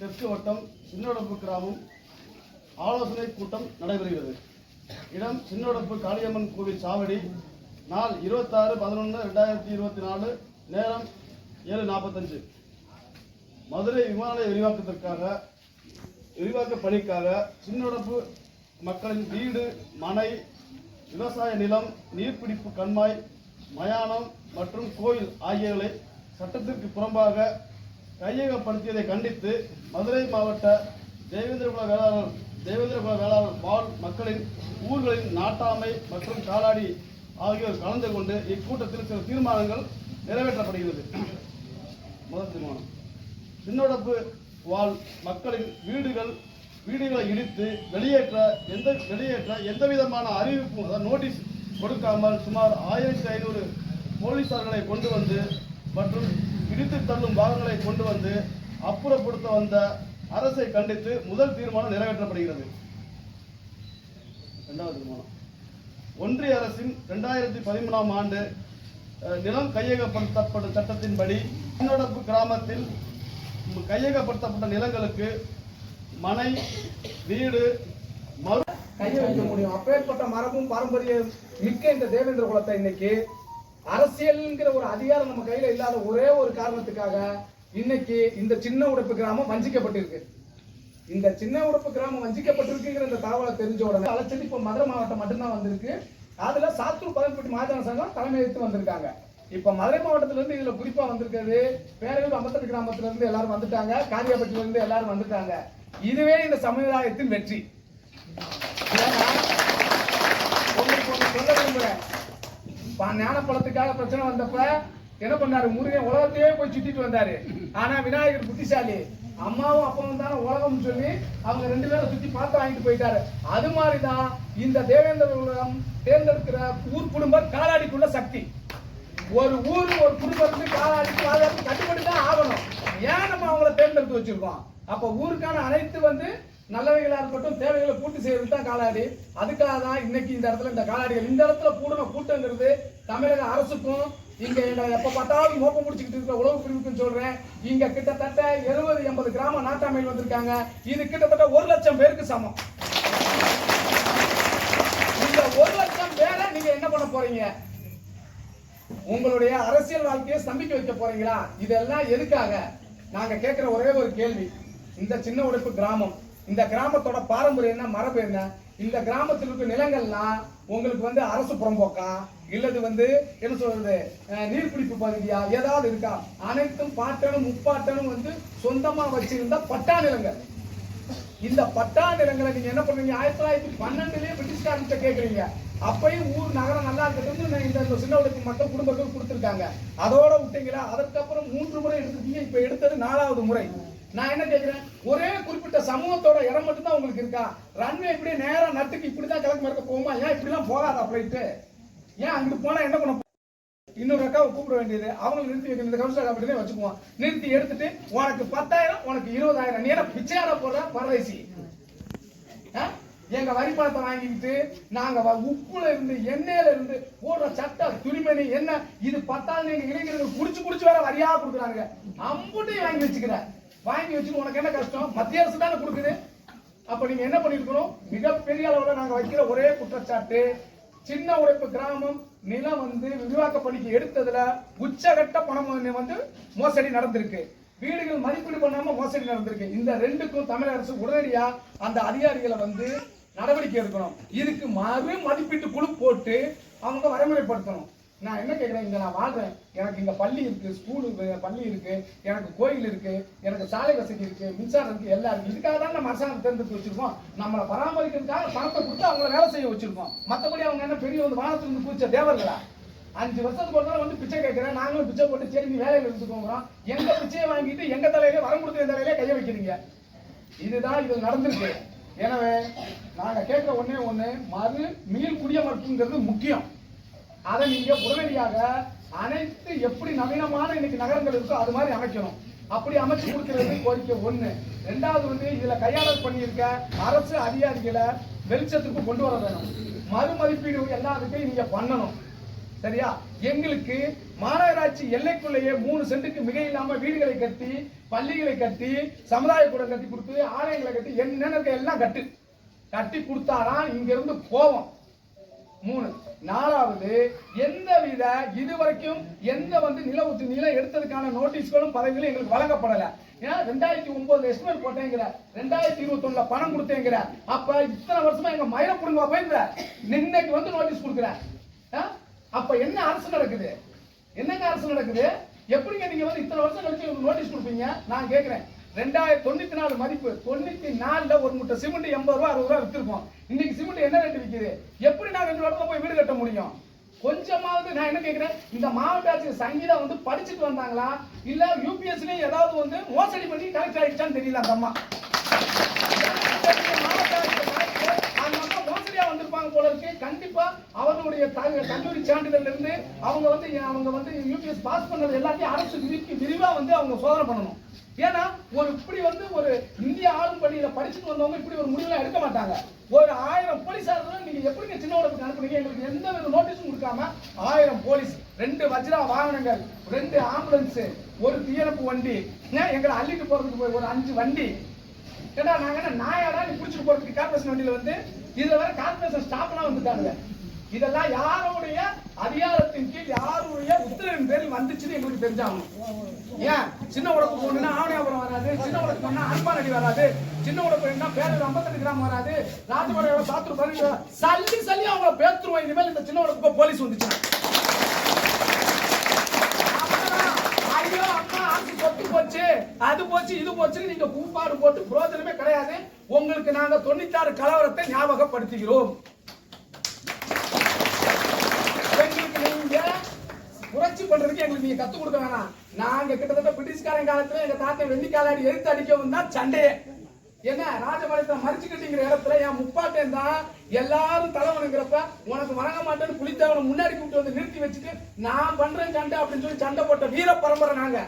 தெற்கு வட்டம் சின்னடப்பு கிராமம் ஆலோசனை கூட்டம் நடைபெறுகிறது. இடம் சின்னடப்பு காளியம்மன் கோவில் சாவடி. நாள் இருபத்தாறு பதினொன்று ரெண்டாயிரத்தி இருபத்தி நாலு நேரம் ஏழு நாற்பத்தஞ்சு. மதுரை விமான நிலைய விரிவாக்கத்திற்காக விரிவாக்க பணிக்காக சின்னடப்பு மக்களின் வீடு மனை விவசாய நிலம் நீர்பிடிப்பு கண்மாய் மயானம் மற்றும் கோயில் ஆகியவைகளை சட்டத்திற்கு புறம்பாக கையகப்படுத்தியதை கண்டித்து மதுரை மாவட்ட தேவேந்திரகுல வேளாளர் தேவேந்திரகுல வேளாளர் வாழ் மக்களின் ஊர்களின் நாட்டாமை மற்றும் காலாடி ஆகியோர் கலந்து கொண்டு இக்கூட்டத்தில் சில தீர்மானங்கள் நிறைவேற்றப்படுகிறது. முதல் தீர்மானம் சின்னோடப்பு வாழ் மக்களின் வீடுகள் வீடுகளை இடித்து வெளியேற்ற எந்த வெளியேற்ற எந்த விதமான அறிவிப்பும் அதாவது நோட்டீஸ் கொடுக்காமல் சுமார் ஆயிரத்தி ஐநூறு போலீசார்களை கொண்டு வந்து மற்றும் இடித்து தள்ளும் வாகனங்களை கொண்டு வந்து அப்புறப்படுத்த வந்த அரசை கண்டித்து முதல் தீர்மானம் நிறைவேற்றப்படுகிறது. இரண்டாவது தீர்மானம். ஒன்றிய அரசின் ரெண்டாயிரத்தி பதிமூணாம் ஆண்டு நிலம் கையகப்படுத்தப்படும் சட்டத்தின்படி சின்னோடப்பு கிராமத்தில் கையகப்படுத்தப்பட்ட நிலங்களுக்கு மனை வீடு மறு கைய வைக்க முடியும். அப்பேற்பட்ட மரபும் பாரம்பரியம் மிக்க இந்த தேவேந்திர குலத்தை இன்னைக்கு அரசியல்ங்கிற ஒரு அதிகாரம் நம்ம கையில இல்லாத ஒரே ஒரு காரணத்துக்காக இன்னைக்கு இந்த சின்ன உடைப்பு கிராமம் வஞ்சிக்கப்பட்டிருக்கு. இந்த சின்ன உடப்பு கிராமம் வஞ்சிக்கப்பட்டிருக்குங்கிற இந்த தகவலை தெரிஞ்ச உடனே அழைச்சது இப்ப மதுரை மாவட்டம் மட்டும்தான் வந்திருக்கு. அதுல சாத்தூர் பதினெட்டு மாதான சங்கம் தலைமை எடுத்து வந்திருக்காங்க. இப்போ மதுரை மாவட்டத்திலிருந்து இருந்து குறிப்பாக வந்திருக்கிறது பேரூர் அமர்த்தட்டு கிராமத்திலிருந்து எல்லாரும் வந்துட்டாங்க. காரியாபட்டியில எல்லாரும் வந்துட்டாங்க. இதுவே இந்த சமுதாயத்தின் வெற்றி. சொல்ல விரும்புறேன். ஞானப்பழத்துக்காக பிரச்சனை வந்தப்ப என்ன பண்ணாரு? முருகன் உலகத்தையே போய் சுத்திட்டு வந்தாரு. ஆனா விநாயகர் புத்திசாலி. அம்மாவும் அப்பாவும் தானே உலகம்னு சொல்லி அவங்க ரெண்டு பேரும் சுத்தி பார்த்து வாங்கிட்டு போயிட்டாரு. அது மாதிரிதான் இந்த தேவேந்திர உலகம் தேர்ந்தெடுக்கிற ஊர் குடும்பம் காலாடிக்குள்ள சக்தி. ஒரு ஊர் ஒரு குடும்பத்துக்கு காலாடி காலாடி கட்டுப்படி தான் ஆகணும். ஏன் நம்ம அவங்கள தேர்ந்தெடுத்து வச்சிருக்கோம்? அப்ப ஊருக்கான அனைத்து வந்து நல்லவைகளாக இருக்கட்டும் தேவைகளை பூர்த்தி செய்யறது தான் காலாடி. அதுக்காக தான் இன்னைக்கு இந்த இடத்துல இந்த காலாடிகள். இந்த இடத்துல கூடுன கூட்டங்கிறது தமிழக அரசுக்கும் இங்க எப்ப பார்த்தாலும் மோப்பம் முடிச்சுக்கிட்டு இருக்கிற உழவு பிரிவுக்குன்னு சொல்றேன். இங்க கிட்டத்தட்ட எழுபது எண்பது கிராம நாட்டாமையில் வந்திருக்காங்க. இது கிட்டத்தட்ட ஒரு லட்சம் பேருக்கு சமம். இந்த ஒரு லட்சம் பேரை நீங்க என்ன பண்ண போறீங்க? உங்களுடைய அரசியல் வாழ்க்கையை ஸ்தம்பிக்க வைக்க போறீங்களா? இதெல்லாம் எதுக்காக? நாங்க கேட்கிற ஒரே ஒரு கேள்வி. இந்த சின்ன உடைப்பு கிராமம். இந்த கிராமத்தோட பாரம்பரியம் என்ன? மரபு என்ன? இந்த கிராமத்தில் இருக்க நிலங்கள்லாம் உங்களுக்கு வந்து அரசு புறம்போக்கா? இல்லது வந்து என்ன சொல்றது? நீர்பிடிப்பு பகுதியா? ஏதாவது இருக்கா? அனைத்தும் பாட்டனும் முப்பாட்டனும் வந்து சொந்தமா வச்சிருந்த பட்டா நிலங்கள். இந்த பட்டா நிலங்களை நீங்க என்ன பண்றீங்க? ஆயிரத்தி தொள்ளாயிரத்தி பன்னெண்டுலயே பிரிட்டிஷ்காரன் கேக்குறீங்க அப்பயும் ஊர் நகரம் நல்லா இருக்கட்டும் இந்த இந்த சின்ன உடைப்பு மக்கள் குடும்பங்கள் கொடுத்துருக்காங்க. அதோட விட்டீங்களா? அதற்கப்புறம் மூன்று முறை எடுத்துட்டீங்க இப்ப எடுத்தது நாலாவது முறை. நான் என்ன கேக்குறேன்? ஒரே குறிப்பிட்ட சமூகத்தோட இடம் மட்டும் தான் உங்களுக்கு இருக்கா? ரன்வே இப்படி நேராக நட்டுக்கு இப்படிதான் கிழக்கு மறக்க போகுமா? ஏன் இப்படிலாம் போகாதா ஃபிளைட்டு ஏன் அங்கிட்டு போனா என்ன பண்ண இன்னொரு அக்காவை கூப்பிட வேண்டியது. அவங்களை நிறுத்தி வைக்கணும். இந்த கவுன்சிலர் அப்படியே வச்சுக்குவோம். நிறுத்தி எடுத்துட்டு உனக்கு பத்தாயிரம் உனக்கு இருபதாயிரம். நீ என்ன பிச்சையார போடுற? பரதேசி. எங்க வரி பணத்தை வாங்கிக்கிட்டு நாங்க வ- உப்புல இருந்து எண்ணெயில இருந்து போடுற சட்டை துணிமணி என்ன? இது பத்தாவது எங்க இளைஞர்கள் குடிச்சு குடிச்சு வேற வரியா கொடுக்குறாங்க அம்புட்டையும் வாங்கி வச்சுக்கிற. வாங்கி வச்சு உனக்கு என்ன கஷ்டம்? மத்திய அரசு தானே கொடுக்குது. அப்ப நீங்க என்ன பண்ணிருக்கணும்? மிகப்பெரிய அளவுல நாங்க வைக்கிற ஒரே குற்றச்சாட்டு சின்ன உழைப்பு கிராமம் நிலம் வந்து விரிவாக்க பணிக்கு எடுத்ததுல உச்சகட்ட பணம் வந்து- வந்து மோசடி நடந்திருக்கு. வீடுகள் மதிப்பீடு பண்ணாம மோசடி நடந்திருக்கு. இந்த ரெண்டுக்கும் தமிழக அரசு உடனடியா அந்த அதிகாரிகளை வந்து நடவடிக்கை எடுக்கணும். இதுக்கு மறு மதிப்பீட்டு குழு போட்டு அவங்க வரைமுறைப்படுத்தணும். நான் என்ன கேட்குறேன் இங்க நான் வாழ்றேன். எனக்கு இங்க பள்ளி இருக்கு ஸ்கூல் பள்ளி இருக்கு எனக்கு கோயில் இருக்கு எனக்கு சாலை வசதி இருக்கு மின்சாரம் இருக்கு எல்லாம் இருக்கு இதுக்காக தான் நம்ம அரசாங்கம் தேர்ந்தெடுத்து வச்சிருக்கோம். நம்மளை பராமரிக்கிறதுக்காக பணத்தை கொடுத்து அவங்கள வேலை செய்ய வச்சிருக்கோம். மற்றபடி அவங்க என்ன பெரிய வந்து வானத்துல இருந்து பூச்ச தேவர்களா? அஞ்சு வருஷத்துக்கு ஒரு தடவை வந்து பிச்சை கேட்கிறேன் நாங்களும் பிச்சை போட்டு சரி நீ வேலையில இருந்துக்கோங்கிறோம் எங்க பிச்சையை வாங்கிட்டு எங்க தலையிலே வரம் கொடுத்த தலையிலே கையை வைக்கிறீங்க? இதுதான் இது நடந்திருக்கு. எனவே நாங்கள் கேட்குற ஒன்றே ஒன்று மறு மீள் குடியமர்ப்புங்கிறது முக்கியம். அதை நீங்கள் உடனடியாக அனைத்து எப்படி நவீனமான இன்னைக்கு நகரங்கள் இருக்கோ அது மாதிரி அமைக்கணும். அப்படி அமைச்சு கொடுக்கிறது கோரிக்கை ஒன்று ரெண்டாவது வந்து இதில் கையாளர் பண்ணியிருக்க அரசு அதிகாரிகளை வெளிச்சத்துக்கு கொண்டு வர வேணும். மறுமதிப்பீடு எல்லாத்துக்கும் நீங்கள் பண்ணணும். சரியா? எங்களுக்கு மாநகராட்சி எல்லைக்குள்ளேயே மூணு சென்ட்டுக்கு மிக இல்லாம வீடுகளை கட்டி பள்ளிகளை கட்டி சமுதாய கூடம் கட்டி கொடுத்து ஆலயங்களை கட்டி என்னென்ன எல்லாம் கட்டு. கட்டி கொடுத்தாதான் இங்கிருந்து கோபம். போவோம் மூணு. நாலாவது எந்த வித இதுவரைக்கும் எந்த வந்து நில உத்து நிலம் எடுத்ததுக்கான நோட்டீஸ்களும் பதவிகளும் எங்களுக்கு வழங்கப்படல. ஏன்னா ரெண்டாயிரத்தி ஒன்பது எஸ்டிமேட் போட்டேங்கிற ரெண்டாயிரத்தி இருபத்தி ஒண்ணுல பணம் கொடுத்தேங்கிற அப்ப இத்தனை வருஷமா எங்க மயில புடுங்க போயிருந்த இன்னைக்கு வந்து நோட்டீஸ் கொடுக்குறேன். ஆ? அப்ப என்ன அரசு நடக்குது? என்னங்க அரசு நடக்குது? எப்படிங்க நீங்க வந்து இத்தனை வருஷம் கழிச்சு நோட்டீஸ் கொடுப்பீங்க? நான் கேட்கிறேன் ரெண்டாயிரத்தி தொண்ணூத்தி நாலு மதிப்பு தொண்ணூத்தி நாலுல ஒரு முட்டை சிமெண்ட் எண்பது ரூபா அறுபது ரூபா வித்திருக்கோம் இன்னைக்கு சிமெண்ட் என்ன ரேட்டு விற்கிது எப்படி நான் ரெண்டு வருஷம் போய் வீடு கட்ட முடியும்? கொஞ்சமாவது நான் என்ன கேட்கிறேன் இந்த மாவட்ட ஆட்சியர் சங்கீதா வந்து படிச்சுட்டு வந்தாங்களா? இல்ல யூபிஎஸ்லயும் ஏதாவது வந்து மோசடி பண்ணி கலெக்ட் ஆயிடுச்சான்னு தெரியல அந்த அம்மா. நேரடியா வந்திருப்பாங்க போல இருக்கு. கண்டிப்பா அவர்களுடைய கல்லூரி சான்றிதழ்ல இருந்து அவங்க வந்து அவங்க வந்து யூபிஎஸ் பாஸ் பண்ணது எல்லாத்தையும் அரசு விரிக்கு விரிவா வந்து அவங்க சோதனை பண்ணணும். ஏன்னா ஒரு இப்படி வந்து ஒரு இந்திய ஆளும் பள்ளியில படிச்சுட்டு வந்தவங்க இப்படி ஒரு முடிவுலாம் எடுக்க மாட்டாங்க. ஒரு ஆயிரம் போலீஸார் நீங்க எப்படிங்க சின்ன உடம்புக்கு அனுப்புனீங்க? எங்களுக்கு எந்த வித நோட்டீஸும் கொடுக்காம ஆயிரம் போலீஸ் ரெண்டு வஜ்ரா வாகனங்கள் ரெண்டு ஆம்புலன்ஸ் ஒரு தீயணைப்பு வண்டி ஏன் எங்களை அள்ளிட்டு போறதுக்கு போய் ஒரு அஞ்சு வண்டி ஏடா நாங்க என்ன நாயாடா நீ புடிச்சிட்டு போறதுக்கு கார்பரேஷன் வண்டியில வந்து இதுல வர கார்பரேஷன் ஸ்டாப்லாம் வந்துட்டாங்க இதெல்லாம் யாருடைய அதிகாரத்தின் கீழ் யாருடைய உத்தரவின் பேரில் வந்துச்சுன்னு எங்களுக்கு தெரிஞ்சாகணும். ஏன்? சின்ன உடம்பு போகணும்னா ஆவணியாபுரம் வராது சின்ன உடம்பு போனா அன்பானடி வராது சின்ன உடம்பு போனா பேரூர் ஐம்பத்தெட்டு கிராம் வராது ராஜபாளையோட சாத்தூர் பதினஞ்சு சல்லி சல்லி அவங்கள பேத்துருவோம். இனிமேல் இந்த சின்ன உடம்புக்கு போலீஸ் வந்துச்சு அவ்வளவுதான். ஐயோ அம்மா ஆட்சி சொத்து போச்சு அது போச்சு இது போச்சுன்னு நீங்க கூப்பாடு போட்டு புரோஜனமே கிடையாது. உங்களுக்கு நாங்க தொண்ணூத்தாறு கலவரத்தை ஞாபகப்படுத்துகிறோம். எங்களுக்கு நீங்க புரட்சி பண்றதுக்கு எங்களுக்கு நீங்க கத்து கொடுக்க வேணாம். நாங்க கிட்டத்தட்ட பிரிட்டிஷ்காரன் காலத்துல எங்க தாத்தா வெள்ளிக்காலாடி எடுத்து அடிக்கவும் தான் சண்டையே. என்ன ராஜபாளையத்தை மறிச்சு இடத்துல என் முப்பாட்டன் தான் எல்லாரும் தலைவனுங்கிறப்ப உனக்கு வணங்க மாட்டேன்னு புளித்தவனை முன்னாடி கூப்பிட்டு வந்து நிறுத்தி வச்சுட்டு நான் பண்றேன் சண்டை அப்படின்னு சொல்லி சண்டை போட்ட வீர பரம்பரை நாங்க.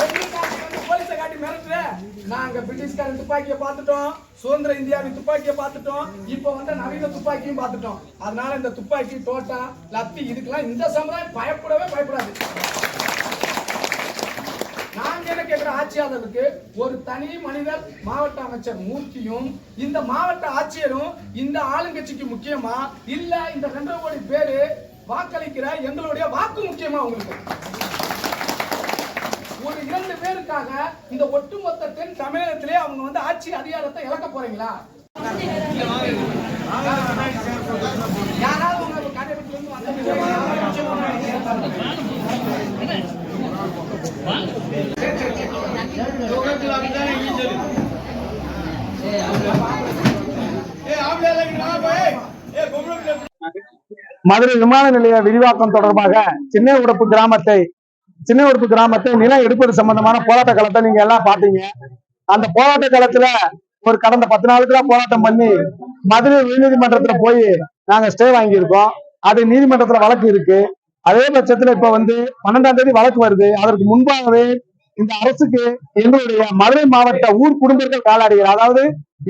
போலீஸை காட்டி மிரட்டுற? நாங்க பிரிட்டிஷ்காரன் துப்பாக்கியை பார்த்துட்டோம். சுதந்திர இந்தியாவின் துப்பாக்கியை பார்த்துட்டோம். இப்ப வந்து நவீன துப்பாக்கியும் பார்த்துட்டோம். அதனால இந்த துப்பாக்கி தோட்டா லத்தி இதுக்கெல்லாம் இந்த சமுதாயம் பயப்படவே பயப்படாது. நாங்க என்ன கேட்கிற ஆட்சியாளருக்கு ஒரு தனி மனிதர் மாவட்ட அமைச்சர் மூர்த்தியும் இந்த மாவட்ட ஆட்சியரும் இந்த ஆளுங்கட்சிக்கு முக்கியமா? இல்ல இந்த ரெண்டரை கோடி பேரு வாக்களிக்கிற எங்களுடைய வாக்கு முக்கியமா உங்களுக்கு? ஒரு இரண்டு பேருக்காக இந்த ஒட்டுமொத்த தென் தமிழகத்திலே அவங்க வந்து ஆட்சி அதிகாரத்தை இழக்க போறீங்களா? யாராவது உங்க கடைபிடிச்சு மதுரை விமான நிலைய விரிவாக்கம் தொடர்பாக சின்ன உடப்பு கிராமத்தை சின்ன உடப்பு கிராமத்தை நிலம் எடுப்பது சம்பந்தமான போராட்ட காலத்தை நீங்க எல்லாம் பாத்தீங்க அந்த போராட்ட காலத்துல ஒரு கடந்த பத்து நாளுக்குள்ள போராட்டம் பண்ணி மதுரை உயர்நீதிமன்றத்துல போய் நாங்க ஸ்டே வாங்கியிருக்கோம். அது நீதிமன்றத்துல வழக்கு இருக்கு. அதே பட்சத்துல இப்ப வந்து பன்னெண்டாம் தேதி வழக்கு வருது. அதற்கு முன்பாகவே இந்த அரசுக்கு எங்களுடைய மதுரை மாவட்ட ஊர் குடும்பங்கள் காலாடிகள் அதாவது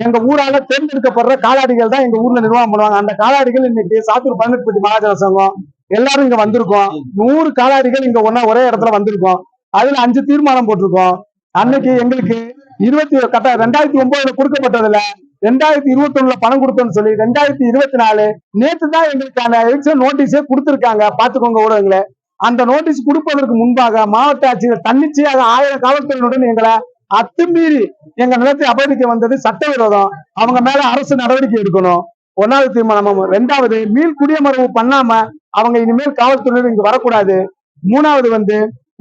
எங்க ஊரால தேர்ந்தெடுக்கப்படுற காலாடிகள் தான் எங்க ஊர்ல நிர்வாகம் பண்ணுவாங்க. அந்த காலாடிகள் இன்னைக்கு சாத்தூர் பதினெட்டு மகாஜன சங்கம் எல்லாரும் இங்க வந்திருக்கோம். நூறு காலாடிகள் இங்க ஒன்னா ஒரே இடத்துல வந்திருக்கோம். அதுல அஞ்சு தீர்மானம் போட்டிருக்கோம். அன்னைக்கு எங்களுக்கு இருபத்தி கட்ட ரெண்டாயிரத்தி ஒன்பதுல கொடுக்கப்பட்டதுல ரெண்டாயிரத்தி இருபத்தி ஒண்ணுல பணம் கொடுத்தோம்னு சொல்லி ரெண்டாயிரத்தி இருபத்தி நாலு நேத்து தான் எங்களுக்கு அந்த எலெக்ஷன் நோட்டீஸே கொடுத்திருக்காங்க. பாத்துக்கோங்க ஊடகங்களே. அந்த நோட்டீஸ் கொடுப்பதற்கு முன்பாக மாவட்ட ஆட்சியர் தன்னிச்சையாக ஆயிரம் காவல்துறையினுடன் எங்களை அத்துமீறி எங்க நிலத்தை அபகரிக்க வந்தது சட்டவிரோதம். அவங்க மேல அரசு நடவடிக்கை எடுக்கணும். ஒன்னாவது தீர்மானம். ரெண்டாவது மீள் குடியமர்வு பண்ணாம அவங்க இனிமேல் காவல்துறையினர் இங்க வரக்கூடாது. மூணாவது வந்து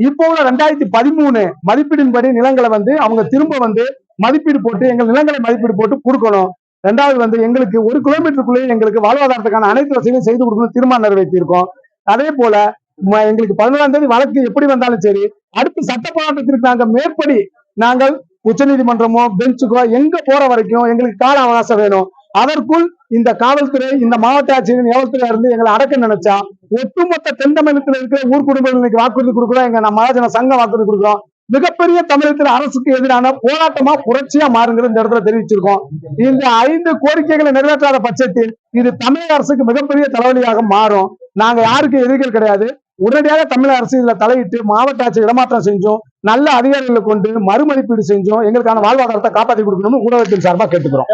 இப்போ உள்ள ரெண்டாயிரத்தி பதிமூணு மதிப்பீடின்படி நிலங்களை வந்து அவங்க திரும்ப வந்து மதிப்பீடு போட்டு எங்கள் நிலங்களை மதிப்பீடு போட்டு கொடுக்கணும். ரெண்டாவது வந்து எங்களுக்கு ஒரு கிலோமீட்டருக்குள்ளேயே எங்களுக்கு வாழ்வாதாரத்துக்கான அனைத்து வசதியும் செய்து கொடுக்கணும் தீர்மானம் நிறைவேற்றியிருக்கோம். அதே போல எங்களுக்கு பதினொன்றாம் தேதி வழக்கு எப்படி வந்தாலும் சரி அடுத்து சட்ட போராட்டத்திற்கு நாங்கள் மேற்படி நாங்கள் உச்சநீதிமன்றமோ பெஞ்சுக்கோ எங்க போற வரைக்கும் எங்களுக்கு கால அவகாசம் வேணும். அதற்குள் இந்த காவல்துறை இந்த மாவட்ட ஆட்சியர் காவல்துறையா இருந்து எங்களை அடக்க நினைச்சா ஒட்டுமொத்த தென் தமிழகத்தில் இருக்கிற ஊர் குடும்பங்களுக்கு வாக்குறுதி கொடுக்குறோம் எங்க நம்ம மகாஜன சங்கம் வாக்குறுதி கொடுக்குறோம். மிகப்பெரிய தமிழகத்தில் அரசுக்கு எதிரான போராட்டமா புரட்சியா மாறுங்கிறது இந்த இடத்துல தெரிவிச்சிருக்கோம். இந்த ஐந்து கோரிக்கைகளை நிறைவேற்றாத பட்சத்தில் இது தமிழக அரசுக்கு மிகப்பெரிய தலைவலியாக மாறும். நாங்க யாருக்கு எதிர்கள் கிடையாது. உடனடியாக தமிழக அரசு இதுல தலையிட்டு மாவட்ட ஆட்சி இடமாற்றம் செஞ்சோம். நல்ல அதிகாரிகளை கொண்டு மறுமதிப்பீடு செஞ்சோம். எங்களுக்கான வாழ்வாதாரத்தை காப்பாற்றி கொடுக்கணும்னு ஊடகத்தின் சார்பாக கேட்டுக்கிறோம்.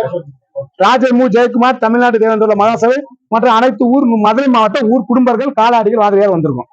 ராஜர் மு. ஜெயக்குமார் தமிழ்நாடு தேவேந்திர மகாசபை மற்றும் அனைத்து ஊர் மதுரை மாவட்ட ஊர் குடும்பங்கள் காலாடிகள் வாதிரியார் வந்திருக்கும்.